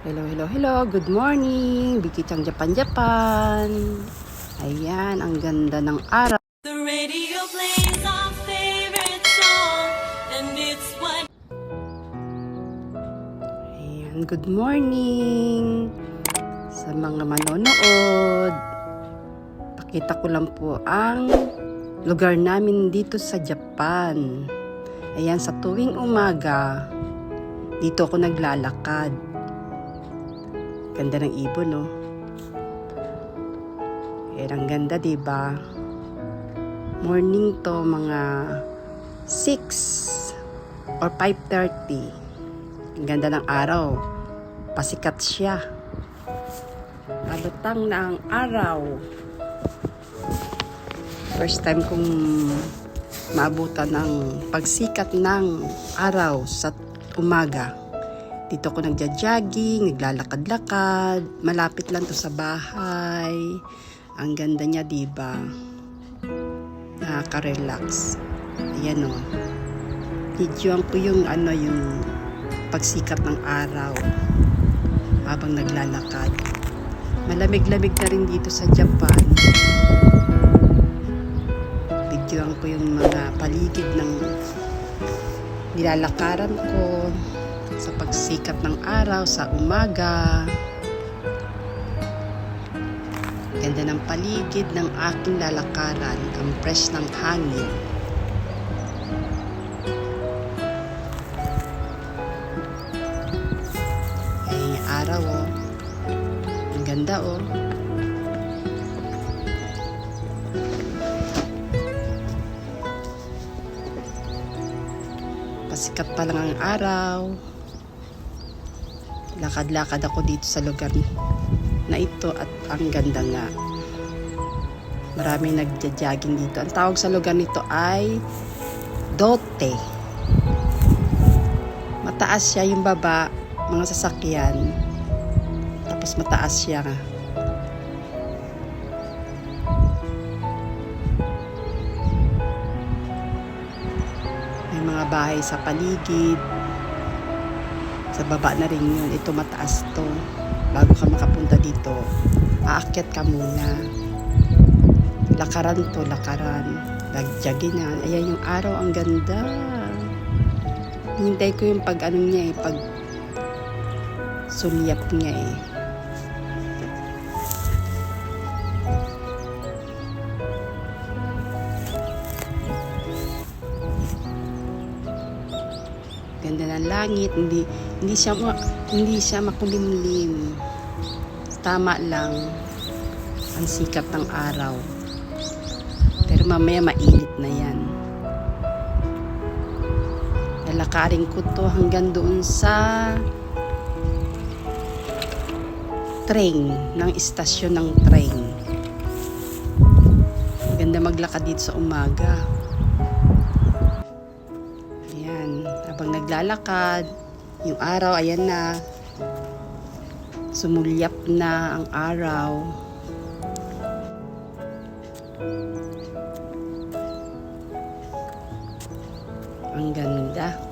Hello, hello, hello. Good morning. Bikitang Japan, Japan. Ayan, ang ganda ng araw. The radio plays our favorite song, and it's what Ayan, good morning. Sa mga manonood. Pakita ko lang po ang lugar namin dito sa Japan. Ayan, sa tuwing umaga, dito ako naglalakad. Ganda ng ibon, no? Ayan, ang ganda, ba? Morning to, mga 6 or 5.30. Ang ganda ng araw. Pasikat siya. Nabatang na ang araw. First time kong maabutan ng pagsikat ng araw sa umaga. Dito ko nagja-jogging, naglalakad-lakad. Malapit lang to sa bahay. Ang ganda niya, di ba? Nakaka-relax. Ayan o. Videoan ko yung ano yung pagsikat ng araw habang naglalakad. Malamig-lamig na rin dito sa Japan. Videoan ko yung mga paligid ng nilalakaran ko sa pagsikat ng araw sa umaga. Ganda ng paligid ng aking lalakaran. Ang fresh ng hangin. Ay, araw oh. Ang ganda oh. Pasikat pa lang ang araw. Lakad-lakad ako dito sa lugar na ito at ang ganda nga. Maraming nagja-jogging dito. Ang tawag sa lugar nito ay Dote. Mataas siya yung baba, mga sasakyan. Tapos mataas siya. May mga bahay sa paligid. Sa baba na rin yun. Ito mataas to. Bago ka makapunta dito, aakyat ka muna. Lakaran to, lakaran. Nagjaginan. Ayan yung araw, ang ganda. Hintay ko yung pag ano niya eh, pag sulyap niya eh. Ganda ng langit, hindi hindi siya hindi siya makulimlim. Tama lang ang sikat ng araw. Pero mamaya mainit na yan. Lalakarin ko to hanggang doon sa train, ng istasyon ng train. Ganda maglakad dito sa umaga. Ayan, habang naglalakad, yung araw, ayan na. Sumulyap na ang araw. Ang ganda.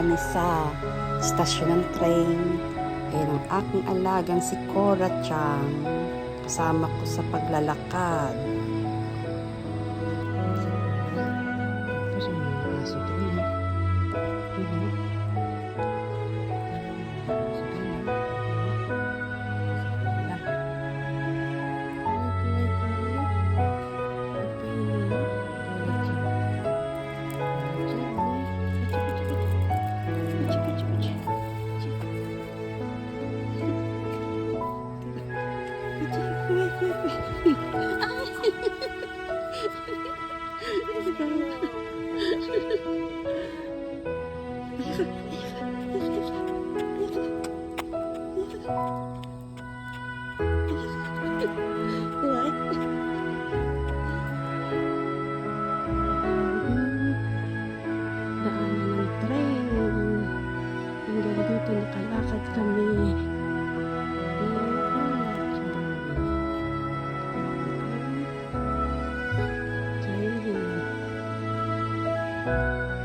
Kami sa stasyon ng train. Ayan ang aking alagang si Cora Chang. Kasama ko sa paglalakad. Daanan ng train. Hanggang dito nakalakad kami. Ayan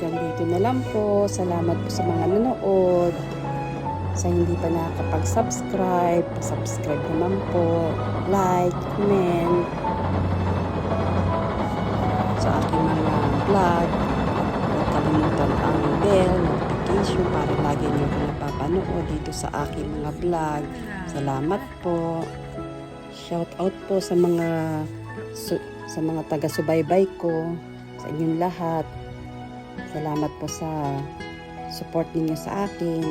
Hanggang dito na lang po. Salamat po sa mga nanood. Sa hindi pa nakakapag-subscribe, subscribe naman po. Like, comment. Sa aking mga vlog. Huwag kalimutan ang bell, notification para lagi niyo ko napapanood dito sa aking mga vlog. Salamat po. Shout out po sa mga sa mga taga-subaybay ko, sa inyong lahat. Salamat po sa support ninyo sa akin.